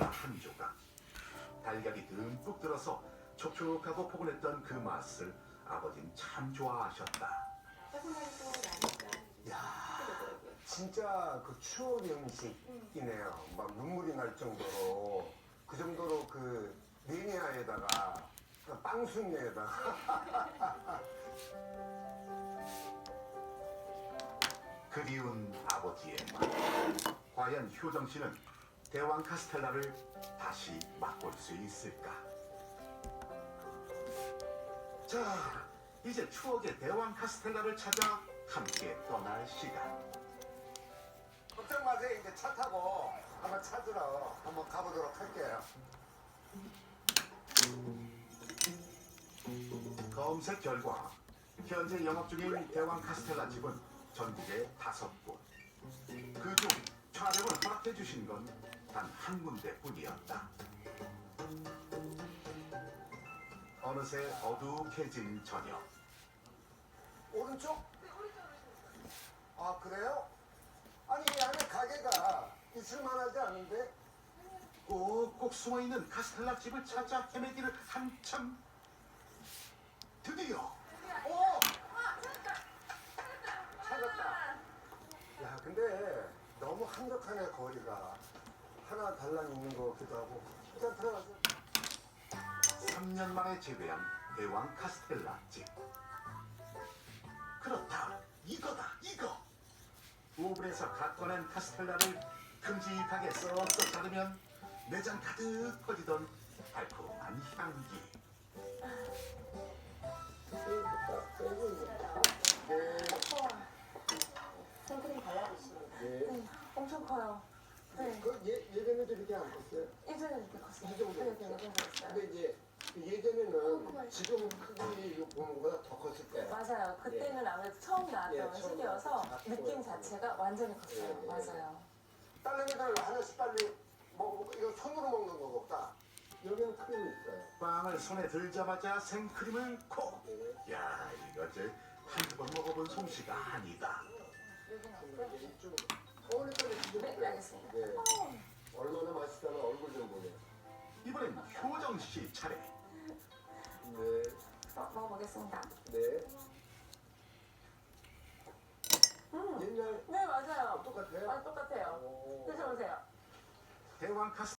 카스텔라 한 조각. 달걀이 듬뿍 들어서 촉촉하고 포근했던 그 맛을 아버진 참 좋아하셨다. 야. 진짜 그 추억의 음식이네요. 막 눈물이 날 정도로 그 정도로 그 네니아에다가 그 빵순이에다가 그리운 아버지의 맛. 과연 효정 씨는 대왕 카스텔라를 다시 맛볼 수 있을까? 자, 이제 추억의 대왕 카스텔라를 찾아 함께 떠날 시간. 걱정 마세요. 이제 차 타고 한번 찾으러 한번 가보도록 할게요. 검색 결과 현재 영업 중인 대왕 카스텔라 집은 전국에 다섯 곳. 그중 촬영을 허락해 주신 건 단 한 군데뿐이었다. 어느새 어둑해진 저녁. 오른쪽? 아 그래요? 아니 이 안에 가게가 있을만하지 않은데? 꼭꼭 숨어있는 카스텔라 집을 찾아 헤매기를 한참 드디어 오! 찾았다. 야 근데 너무 한적하네 거리가. 하나 달랑 있는 것 같기도 하고. 일단 들어가서. 3년 만에 재배한 대왕 카스텔라 집 그렇다 이거다 이거 오븐에서 갓 꺼낸 카스텔라를 큼직하게 쏙쏙 자르면 내장 가득 퍼지던 달콤한 향기 이이 컸어요. 근데 이제 어, 예전에는. 지금 크기 이거 보는 것보다 더 컸을 때. 맞아요. 그때는 아무래도 처음 나왔던 예, 처음 시기여서 나왔던 느낌. 자체가 완전히 컸어요. 예, 예. 맞아요. 딸내미들 하나씩 빨리 먹고 이거 손으로 먹는 거 먹다. 여기는 크림이 있어요. 빵을 손에 들자마자 생크림을 콕 네. 야 이거 제 한두 번 먹어본 솜씨가 아니다 여기는 그러면 어때요? 이제 이쪽 어머니까지 뒤집어 네, 알겠습니다. 네. 효정 씨 차례 네. 어, 먹어보겠습니다. 네. 음, 옛날 네, 맞아요. 똑같아요? 아, 똑같아요. 오. 드셔보세요. 대왕 카스